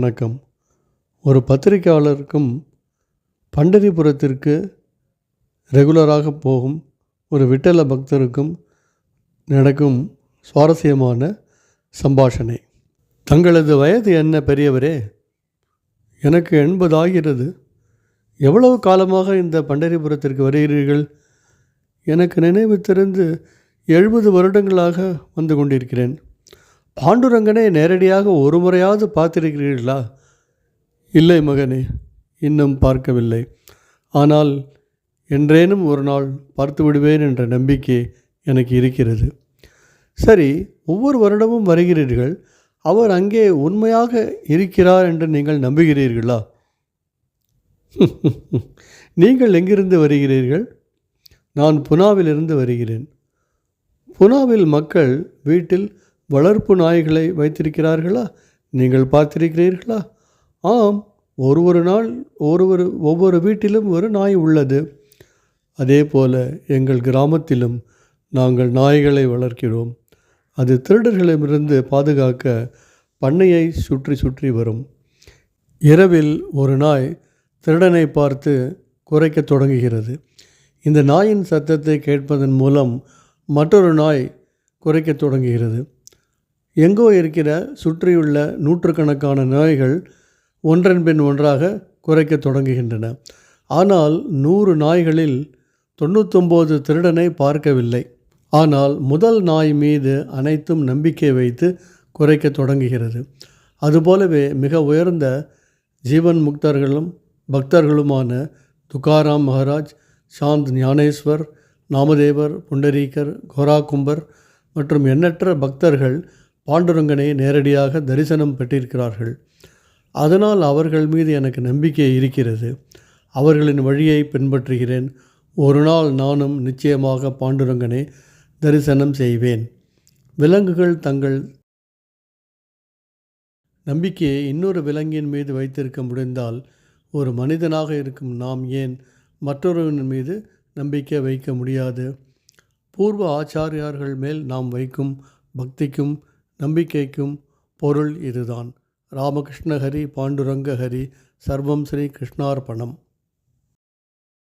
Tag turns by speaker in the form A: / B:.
A: வணக்கம். ஒரு பத்திரிக்கையாளருக்கும் பண்டரிபுரத்திற்கு ரெகுலராக போகும் ஒரு விட்டல பக்தருக்கும் நடக்கும் சுவாரஸ்யமான சம்பாஷணை. தங்களது வயது என்ன பெரியவரே? எனக்கு எண்பது ஆகிறது. எவ்வளவு காலமாக இந்த பண்டரிபுரத்திற்கு வருகிறீர்கள்? எனக்கு நினைவு தெரிந்து எழுபது வருடங்களாக வந்து கொண்டிருக்கிறேன். பாண்டுரங்கனை நேரடியாக ஒரு முறையாவது பார்த்திருக்கிறீர்களா? இல்லை மகனே இன்னும் பார்க்கவில்லை. ஆனால் என்றேனும் ஒரு நாள் பார்த்து விடுவேன் என்ற நம்பிக்கை எனக்கு இருக்கிறது. சரி ஒவ்வொரு வருடமும் வருகிறீர்கள். அவர் அங்கே உண்மையாக இருக்கிறார் என்று நீங்கள் நம்புகிறீர்களா? நீங்கள் எங்கிருந்து வருகிறீர்கள்? நான் புனாவிலிருந்து வருகிறேன். புனாவில் மக்கள் வீட்டில் வளர்ப்பு நாய்களை வைத்திருக்கிறார்களா? நீங்கள் பார்த்திருக்கிறீர்களா? ஆம் ஒரு ஒரு நாள் ஒரு ஒரு ஒவ்வொரு வீட்டிலும் ஒரு நாய் உள்ளது. அதே போல எங்கள் கிராமத்திலும் நாங்கள் நாய்களை வளர்க்கிறோம். அது திருடர்களிடமிருந்து பாதுகாக்க பண்ணையை சுற்றி சுற்றி வரும். இரவில் ஒரு நாய் திருடனை பார்த்து குறைக்கத் தொடங்குகிறது. இந்த நாயின் சத்தத்தை கேட்பதன் மூலம் மற்றொரு நாய் குறைக்கத் தொடங்குகிறது. எங்கோ இருக்கிற சுற்றியுள்ள நூற்றுக்கணக்கான நாய்கள் ஒன்றன் பின் ஒன்றாக குறைக்க தொடங்குகின்றன. ஆனால் நூறு நாய்களில் தொண்ணூத்தொம்போது திருடனை பார்க்கவில்லை. ஆனால் முதல் நாய் மீது அனைத்தும் நம்பிக்கை வைத்து குறைக்கத் தொடங்குகிறது. அதுபோலவே மிக உயர்ந்த ஜீவன் முக்தர்களும் பக்தர்களுமான துகாராம் மகாராஜ் சாந்த் ஞானேஸ்வர் நாமதேவர் புண்டரீகர் கோராகும்பர் மற்றும் எண்ணற்ற பக்தர்கள் பாண்டுரங்கனை நேரடியாக தரிசனம் பெற்றிருக்கிறார்கள். அதனால் அவர்கள் மீது எனக்கு நம்பிக்கை இருக்கிறது. அவர்களின் வழியை பின்பற்றுகிறேன். ஒரு நாள் நானும் நிச்சயமாக பாண்டுரங்கனை தரிசனம் செய்வேன். விலங்குகள் தங்கள் நம்பிக்கையை இன்னொரு விலங்கின் மீது வைத்திருக்க முடிந்தால் ஒரு மனிதனாக இருக்கும் நாம் ஏன் மற்றொருவன் மீது நம்பிக்கை வைக்க முடியாது? பூர்வ ஆச்சாரியார்கள் மேல் நாம் வைக்கும் பக்திக்கும் நம்பிக்கைக்கும் பொருள் இதுதான். ராமகிருஷ்ண ஹரி பாண்டுரங்க ஹரி சர்வம் ஸ்ரீ கிருஷ்ணார்ப்பணம்